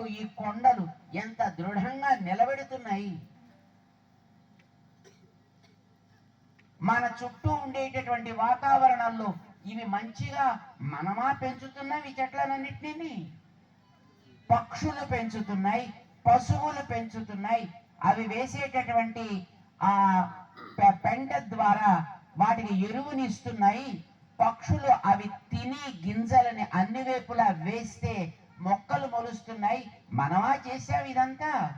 పట్టు ఈ కొండలు ఎంత దృఢంగా నిలబెడుతున్నాయి. మన చుట్టూ ఉండేటటువంటి వాతావరణంలో ఇవి మంచిగా మనమా పెంచుతున్నాం ఈ చెట్లనన్నిటినీ? పక్షులు పెంచుతున్నాయి పశువులు పెంచుతున్నాయి. అవి వేసేటటువంటి ఆ పె- పెంట ద్వారా వాటికి ఎరువునిస్తున్నాయి. పక్షులు అవి తిని గింజలని అన్ని వైపులా వేస్తే మొక్కలు మొలుస్తున్నాయి. మనమా చేసాం ఇదంతా?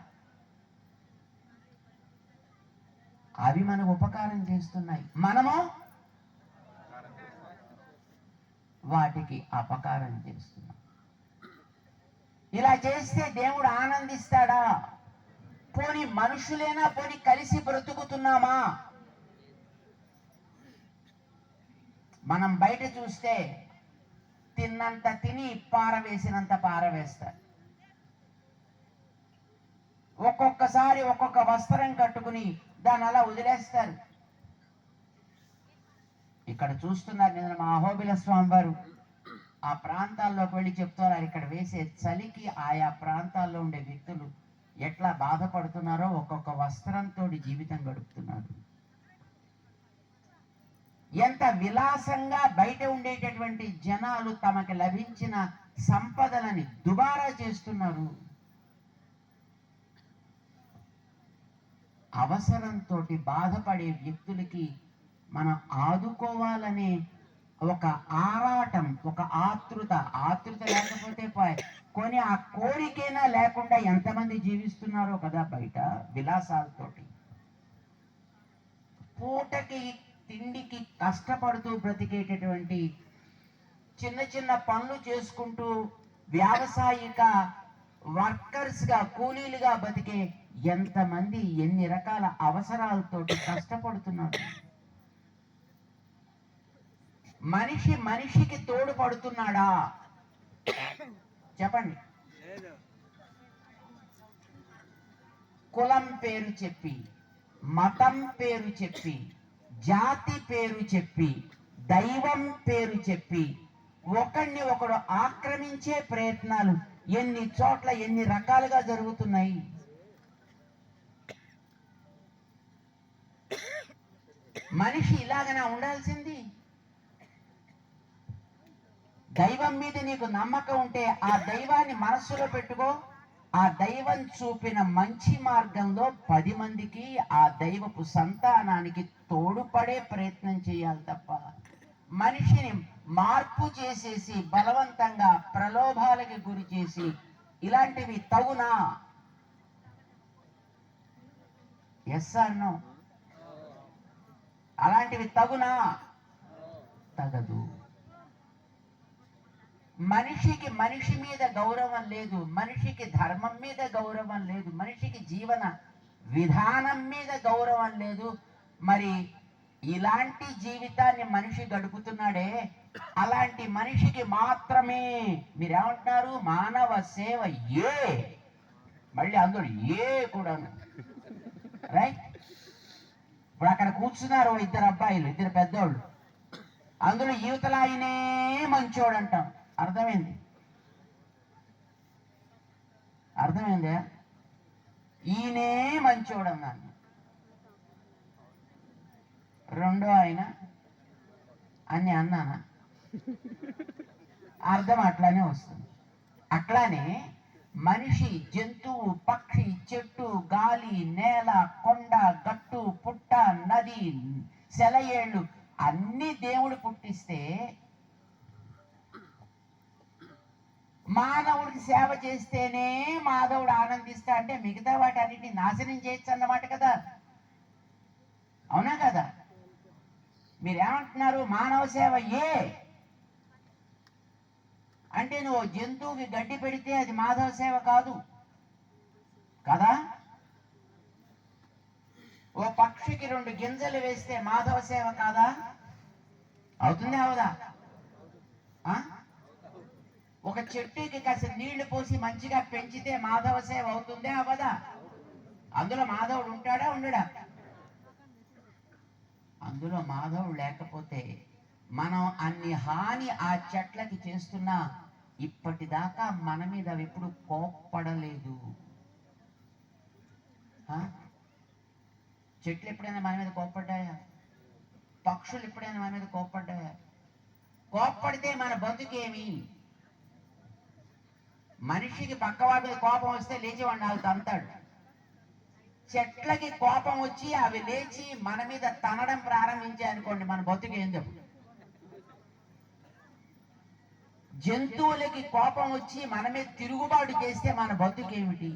అవి మనకు ఉపకారం చేస్తున్నాయి. మనము వాటికి అపకారం చేస్తున్నాం. ఇలా చేస్తే దేవుడు ఆనందిస్తాడా? పోని మనుషులేనా పోని కలిసి బ్రతుకుతున్నామా? మనం బయట చూస్తే తిన్నంత తిని పారవేసినంత పారవేస్తారు ఒక్కొక్కసారి ఒక్కొక్క వస్త్రం కట్టుకుని దాన్ని అలా వదిలేస్తారు. ఇక్కడ చూస్తున్నారు నిన్న మా అహోబిల స్వామి వారు ఆ ప్రాంతాల్లోకి వెళ్ళి చెప్తున్నారు ఇక్కడ వేసే చలికి ఆయా ప్రాంతాల్లో ఉండే వ్యక్తులు ఎట్లా బాధపడుతున్నారో ఒక్కొక్క వస్త్రంతో జీవితం గడుపుతున్నారు. ఎంత విలాసంగా బయట ఉండేటటువంటి జనాలు తమకు లభించిన సంపదలని దుబారా చేస్తున్నారు. అవసరంతో బాధపడే వ్యక్తులకి మనం ఆదుకోవాలనే ఒక ఆరాటం ఒక ఆతృత ఆతృత లేకపోతే పోయి కొని ఆ కోరికైనా లేకుండా ఎంతమంది జీవిస్తున్నారో కదా బయట విలాసాలతోటి. పూటకి తిండికి కష్టపడుతూ బ్రతికేటటువంటి చిన్న చిన్న పనులు చేసుకుంటూ వ్యావసాయిక వర్కర్స్గా కూలీలుగా బతికే ఎంతమంది ఎన్ని రకాల అవసరాలతో కష్టపడుతున్నారు? మనిషి మనిషికి తోడుపడుతున్నాడా చెప్పండి. కులం పేరు చెప్పి మతం పేరు చెప్పి జాతి పేరు చెప్పి దైవం పేరు చెప్పి ఒకడిని ఒకడు ఆక్రమించే ప్రయత్నాలు ఎన్ని చోట్ల ఎన్ని రకాలుగా జరుగుతున్నాయి? మనిషి ఇలాగనే ఉండాల్సింది? దైవం మీద నీకు నమ్మకం ఉంటే ఆ దైవాన్ని మనస్సులో పెట్టుకో. ఆ దైవం చూపిన మంచి మార్గంలో పది మందికి ఆ దైవపు సంతానానికి తోడుపడే ప్రయత్నం చేయాలి తప్ప మనిషిని మార్పు చేసేసి బలవంతంగా ప్రలోభాలకి గురి చేసి ఇలాంటివి తగునా? ఎస్ అన్నో అలాంటివి తగునా? తగదు. మనిషికి మనిషి మీద గౌరవం లేదు మనిషికి ధర్మం మీద గౌరవం లేదు మనిషికి జీవన విధానం మీద గౌరవం లేదు. మరి ఇలాంటి జీవితాన్ని మనిషి గడుపుతున్నాడే అలాంటి మనిషికి మాత్రమే మీరేమంటున్నారు? మానవ సేవ ఏ? మళ్ళీ అందులో ఏ కూడా రైట్ ఇప్పుడు అక్కడ కూర్చున్నారు ఇద్దరు అబ్బాయిలు ఇద్దరు పెద్దోళ్ళు. అందులో యువతలు ఆయనే మంచోడు అంటాం అర్థమైంది? అర్థమైందా? ఈయనే మంచోడు అన్నాను రెండో ఆయన అని అన్నానా? అర్థం అట్లానే వస్తుంది. అట్లానే మనిషి జంతువు పక్షి చెట్టు గాలి నేల కొండ గట్టు పుట్ట నది సెలయేళ్ళు అన్ని దేవుడు పుట్టిస్తే మానవుడికి సేవ చేస్తేనే మాధవుడు ఆనందిస్తా అంటే మిగతా వాటి అన్నిటిని నాశనం చేయొచ్చు అన్నమాట కదా. అవునా కదా? మీరేమంటున్నారు? మానవ సేవ ఏ? అంటే నువ్వు జంతువుకి గడ్డి పెడితే అది మాధవ సేవ కాదు. కదా? ఓ పక్షికి రెండు గింజలు వేస్తే మాధవ సేవ కాదా? అవుతుందా అవదా? ఒక చెట్టుకి కాస్త నీళ్ళు పోసి మంచిగా పెంచితే మాధవ సేవ అవుతుందే అవదా? అందులో మాధవుడు ఉంటాడా ఉండడా? అందులో మాధవుడు లేకపోతే మనం అన్ని హాని ఆ చెట్లకి చేస్తున్నా ఇప్పటిదాకా మన మీద అవి ఎప్పుడు కోప్పడలేదు. ఆ? చెట్లు ఎప్పుడైనా మన మీద కోప్పడ్డాయా? పక్షులు ఎప్పుడైనా మన మీద కోప్పడ్డాయా? కోప్పడితే మన బతుకేమి? మనిషికి పక్కవాడి మీద కోపం వస్తే లేచి వాడిని నాకు తంతాడు. చెట్లకి కోపం వచ్చి అవి లేచి మన మీద తనడం ప్రారంభించాయి అనుకోండి మన బతుకు ఏం చెప్పు? జంతువులకి కోపం వచ్చి మన మీద తిరుగుబాటు చేస్తే మన బతుకేమిటి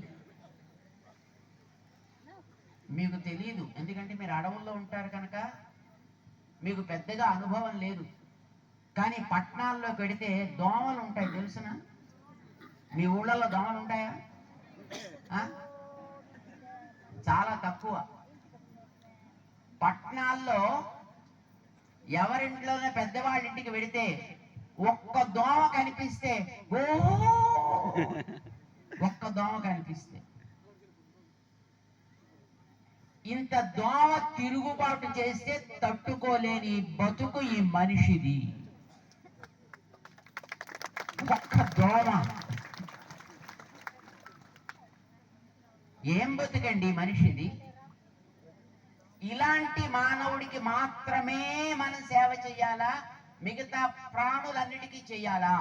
మీకు తెలియదు ఎందుకంటే మీరు అడవుల్లో ఉంటారు కనుక మీకు పెద్దగా అనుభవం లేదు. కానీ పట్టణాల్లో పెడితే దోమలు ఉంటాయి తెలుసునా? మీ ఊళ్ళల్లో దోమలు ఉంటాయా? చాలా తక్కువ. పట్టణాల్లో ఎవరింట్లోనే పెద్దవాళ్ళ ఇంటికి వెడితే ఒక్క దోమ కనిపిస్తే ఓ! ఒక్క దోమ కనిపిస్తే. ఇంత దోమ తిరుగుబాటు చేస్తే తట్టుకోలేని బతుకు ఈ మనిషిది. ఒక్క దోమ. ఏం బతుకండి మనిషిది? ఇలాంటి మానవుడికి మాత్రమే మనం సేవ చేయాలా మిగతా ప్రాణులన్నిటికీ చేయాలా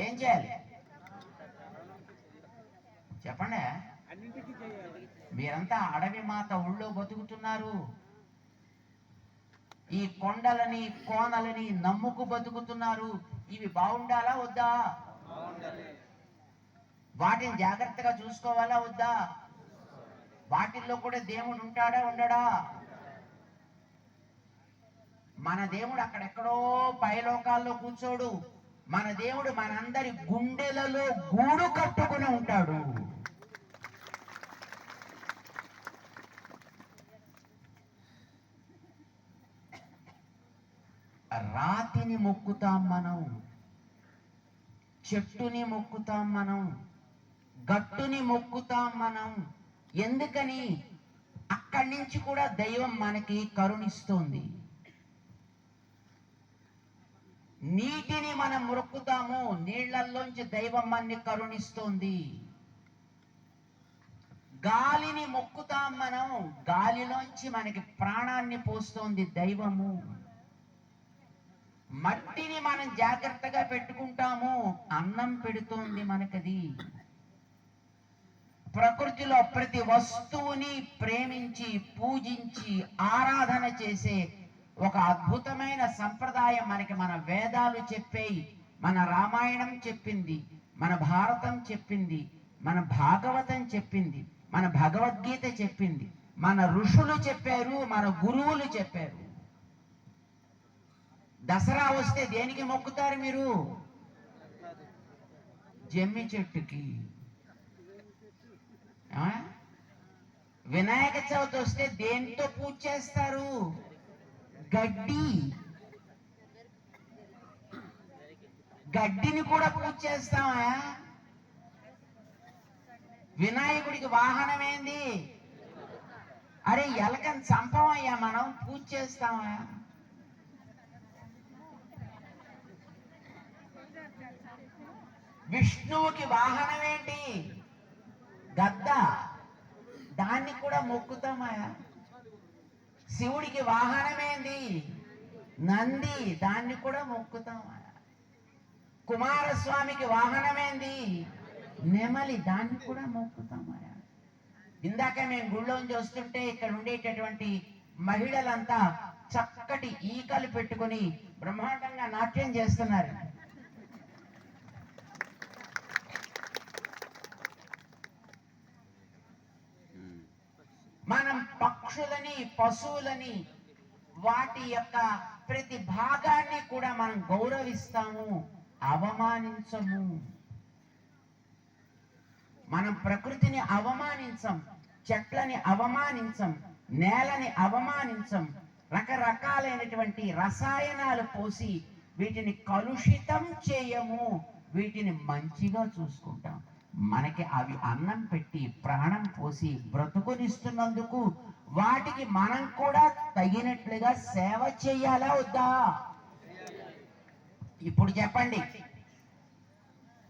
ఏం చేయాలి? చెప్పండి. మీరంతా అడవి మాత ఊళ్ళో బతుకుతున్నారు. ఈ కొండలని కోనలని నమ్ముకు బతుకుతున్నారు. ఇవి బాగుండాలా వద్దా? వాటిని జాగ్రత్తగా చూసుకోవాలా వద్దా? వాటిల్లో కూడా దేవుడు ఉంటాడా ఉండడా? మన దేవుడు అక్కడెక్కడో పైలోకాల్లో కూర్చోడు. మన దేవుడు మనందరి గుండెలలో గూడు కట్టుకుని ఉంటాడు. రాతిని మొక్కుతాం మనం. చెట్టుని మొక్కుతాం మనం. గట్టుని మొక్కుతాం మనం. ఎందుకని? అక్కడి నుంచి కూడా దైవం మనకి కరుణిస్తుంది. నీటిని మనం మొక్కుతాము. నీళ్ళల్లోంచి దైవం మనని కరుణిస్తుంది. గాలిని మొక్కుతాం మనం. గాలిలోంచి మనకి ప్రాణాన్ని పోస్తోంది దైవము. మట్టిని మనం జాగ్రత్తగా పెట్టుకుంటాము. అన్నం పెడుతోంది మనకది. ప్రకృతిలో ప్రతి వస్తువుని ప్రేమించి పూజించి ఆరాధన చేసే ఒక అద్భుతమైన సంప్రదాయం మనకి మన వేదాలు చెప్పేయి మన రామాయణం చెప్పింది మన భారతం చెప్పింది మన భాగవతం చెప్పింది మన భగవద్గీత చెప్పింది మన ఋషులు చెప్పారు మన గురువులు చెప్పారు. దసరా వస్తే దేనికి మొక్కుతారు మీరు? జమ్మి చెట్టుకి. వినాయక చవితి వస్తే దేంతో పూజ చేస్తారు? గడ్డి. గడ్డిని కూడా పూజ చేస్తామా వినాయకుడికి వాహనం ఏంది? అరే ఎలకని చంపమయ్యా మనం పూజ చేస్తామా విష్ణువుకి వాహనం ఏంటి? గద్ద దాన్ని కూడా మొక్కుతామా? శివుడికి వాహనమేంది? నంది దాన్ని కూడా మొక్కుతామా? కుమారస్వామికి వాహనమేంది? నెమలి దాన్ని కూడా మొక్కుతామా? ఇందాక మేము గుళ్ళోంచి వస్తుంటే ఇక్కడ ఉండేటటువంటి మహిళలంతా చక్కటి ఈకలు పెట్టుకొని బ్రహ్మాండంగా నాట్యం చేస్తున్నారు మనం పక్షులని పశువులని వాటి యొక్క ప్రతి భాగాన్ని కూడా మనం గౌరవిస్తాము అవమానించము. మనం ప్రకృతిని అవమానించం చెట్లని అవమానించం నేలని అవమానించం రకరకాలైనటువంటి రసాయనాలు పోసి వీటిని కలుషితం చేయము వీటిని మంచిగా చూసుకుంటాం. మనకి అవి అన్నం పెట్టి ప్రాణం పోసి బ్రతుకునిస్తున్నందుకు వాటికి మనం కూడా తగినట్లుగా సేవ చేయాలా వద్దా? ఇప్పుడు చెప్పండి.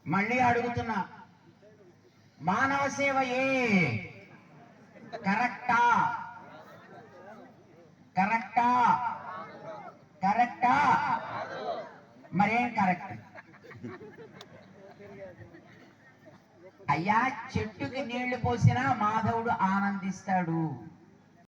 మళ్ళీ అడుగుతున్నా. మానవ సేవ ఏ? కరెక్టా? కరెక్టా? కరెక్టా? మరేం కరెక్ట్? అయ్యా చెట్టుకి నీళ్ళు పోసినా మాధవుడు ఆనందిస్తాడు.